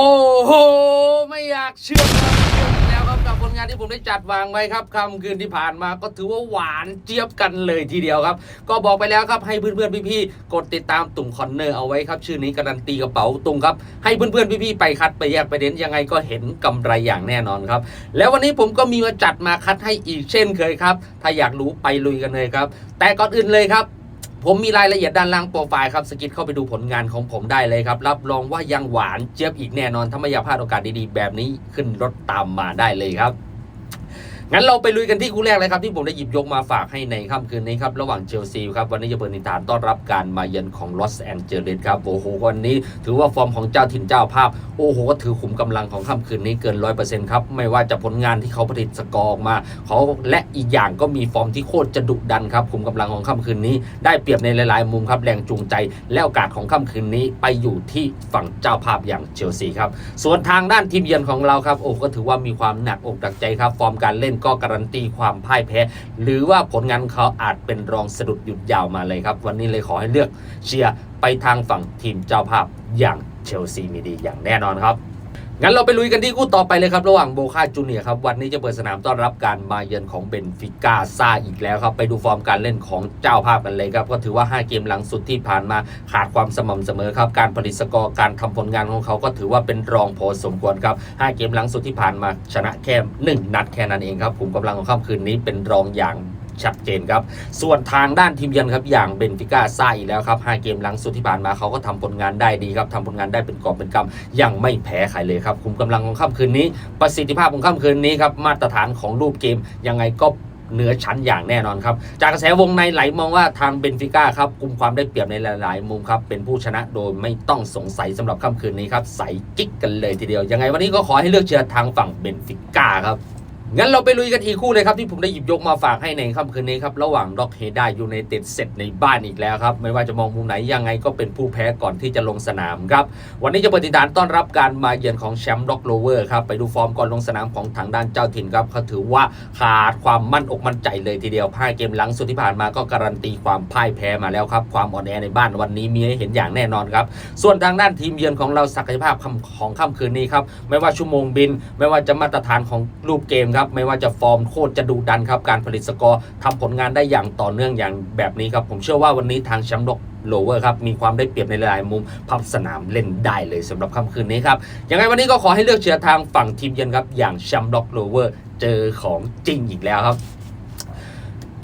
โอ้โห ไม่อยากเชื่อครับเชื่ออีกแล้วครับกับผลงานที่ผมได้จัดวางไว้ครับคำคืนที่ผ่านมาก็ถือว่าหวานเจี๊ยบกันเลยทีเดียวครับ ก็บอกไปแล้วครับให้เพื่อนๆพี่ๆกดติดตามตุ่งคอนเนอร์เอาไว้ครับชื่อนี้การันตีกระเป๋าตุงครับให้เพื่อนๆพี่ๆไปคัดไปแยกไปเด่นยังไงก็เห็นกำไรอย่างแน่นอนครับ แล้ววันนี้ผมก็มีมาจัดมาคัดให้อีกเช่นเคยครับ ถ้าอยากรู้ไปลุยกันเลยครับ แต่ก่อนอื่นเลยครับ ผมมีรายละเอียดด้านล่างโปรไฟล์ครับสกิดเข้าไปดูผลงานของผมได้เลยครับ รับรองว่ายังหวานเจี๊ยบอีกแน่นอนถ้าไม่อยากพลาดโอกาสดีๆ แบบนี้ขึ้นรถตามมาได้เลยครับ งั้นเราไปลุยกันที่คู่แรกเลยครับที่ผมได้หยิบยกมาฝากให้ในค่ำคืนนี้ครับระหว่างเชลซีครับวันนี้จะเปิดนิทานต้อนรับการมาเยือนของลอสแอนเจลิสครับโอ้โหวันนี้ ถือว่าฟอร์มของเจ้าถิ่นเจ้าภาพโอ้โหก็ถือขุมกำลังของค่ำคืนนี้เกินร้อยเปอร์เซ็นต์ครับไม่ว่าจะผลงานที่เขาผลิตสกอร์ออกมาเขาและอีกอย่างก็มีฟอร์มที่โคตรจะดุดันครับขุมกำลังของค่ำคืนนี้ ได้เปรียบในหลาย ๆ มุมครับแรงจูงใจและโอกาสของค่ำคืนนี้ไปอยู่ที่ฝั่งเจ้าภาพอย่างเชลซีครับส่วนทางด้านทีมเยือนของเราครับโอ้ก็ถือว่ามีความหนักอกหนักใจครับฟอร์มการเล่นก็การันตีความพ่ายแพ้ หรือว่าผลงานเขาอาจเป็นรองสะดุดหยุดยาวมาเลยครับ วันนี้เลยขอให้เลือกเชียร์ไปทางฝั่งทีมเจ้าภาพอย่างเชลซีมีดีอย่างแน่นอนครับ งั้นเราไปลุยกันที่คู่ต่อไปเลยครับ ระหว่างโบคาจูเนียครับ วันนี้จะเปิดสนามต้อนรับการมาเยือนของเบนฟิก้าซาอีกแล้วครับ ไปดูฟอร์มการเล่นของเจ้าภาพกันเลยครับ ก็ถือว่า 5 เกมหลังสุดที่ผ่านมาขาดความสม่ำเสมอครับ การผลิตสกอร์การทำผลงานของเขาก็ถือว่าเป็นรองพอสมควรครับ 5 เกมหลังสุดที่ผ่านมาชนะแค่หนึ่งนัดแค่นั้นเองครับกลุ่มกำลังของค่ำคืนนี้เป็นรองอย่าง ชัดเจนครับ ส่วนทางด้านทีมเยือนครับอย่างเบนฟิก้าซ่าอีกแล้วครับ5เกมหลังสุดที่ผ่านมาเขาก็ทำผลงานได้ดีครับทำผลงานได้เป็นกอบเป็นกำยังไม่แพ้ใครเลยครับคุมกำลังของค่ำคืนนี้ ประสิทธิภาพของค่ำคืนนี้ครับมาตรฐานของรูปเกมยังไงก็เหนือชั้นอย่างแน่นอนครับ จากกระแสวงในไหลมองว่าทางเบนฟิก้าครับกุมความได้เปรียบในหลาย ๆ มุมครับ เป็นผู้ชนะโดยไม่ต้องสงสัยสำหรับค่ำคืนนี้ครับ ใสกิ๊กกันเลยทีเดียว ยังไงวันนี้ก็ขอให้เลือกเชียร์ทางฝั่งเบนฟิก้าครับ งั้นเราไปลุยกันอีกคู่เลยครับ ที่ผมได้หยิบยกมาฝากให้ในค่ำคืนนี้ครับ ระหว่างด็อกเฮด้ายูไนเต็ดเสร็จในบ้านอีกแล้วครับ ไม่ว่าจะมองมุมไหนยังไงก็เป็นผู้แพ้ก่อนที่จะลงสนามครับ วันนี้จะเปิดติดานต้อนรับการมาเยือนของแชมป์ด็อกโลเวอร์ครับ ไปดูฟอร์มก่อนลงสนามของทางด้านเจ้าถิ่นครับเขาถือว่าขาดความมั่นอกมั่นใจเลยทีเดียวพ่ายเกมหลังสุดที่ผ่านมาก็การันตีความพ่ายแพ้มาแล้วครับความอ่อนแอในบ้านวันนี้มีให้เห็นอย่างแน่นอนครับส่วนทางด้านทีมเยือนของเราศักยภาพของค่ำคืนนี้ครับไม่ว่าชั่วโมงบิน ไม่ว่าจะมาตรฐานของรูปเกมครับไม่ว่าจะฟอร์มโคตรจะดุดันครับการผลิตสกอร์ทำผลงานได้อย่างต่อเนื่องอย่างแบบนี้ครับผมเชื่อว่าวันนี้ทางแชมป์โลกโลเวอร์ครับมีความได้เปรียบในหลายมุมพับสนามเล่นได้เลยสำหรับค่ำคืนนี้ครับยังไงวันนี้ก็ขอให้เลือกเชียร์ทางฝั่งทีมเยือนครับอย่างแชมป์ด็อกโลเวอร์เจอของจริงอีกแล้วครับ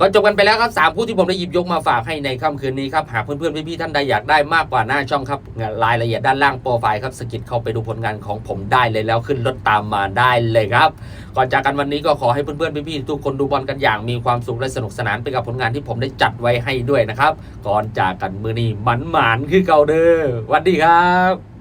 ก็จบกันไปแล้วครับสามคู่ที่ผมได้หยิบยกมาฝากให้ในค่ำคืนนี้ครับ หากเพื่อนๆ พี่ๆ ท่านใดอยากได้มากกว่าหน้าช่องครับรายละเอียดด้านล่างโปรไฟล์ครับสกิดเข้าไปดูผลงานของผมได้เลยแล้วขึ้นรถตามมาได้เลยครับ ก่อนจากกันวันนี้ก็ขอให้เพื่อนๆพี่ๆทุกคนดูบอลกันอย่างมีความสุขและสนุกสนานไปกับผลงานที่ผมได้จัดไว้ให้ด้วยนะครับ ก่อนจากกันมือนี้หมันหมานคือเก่าเด้อวันดีครับ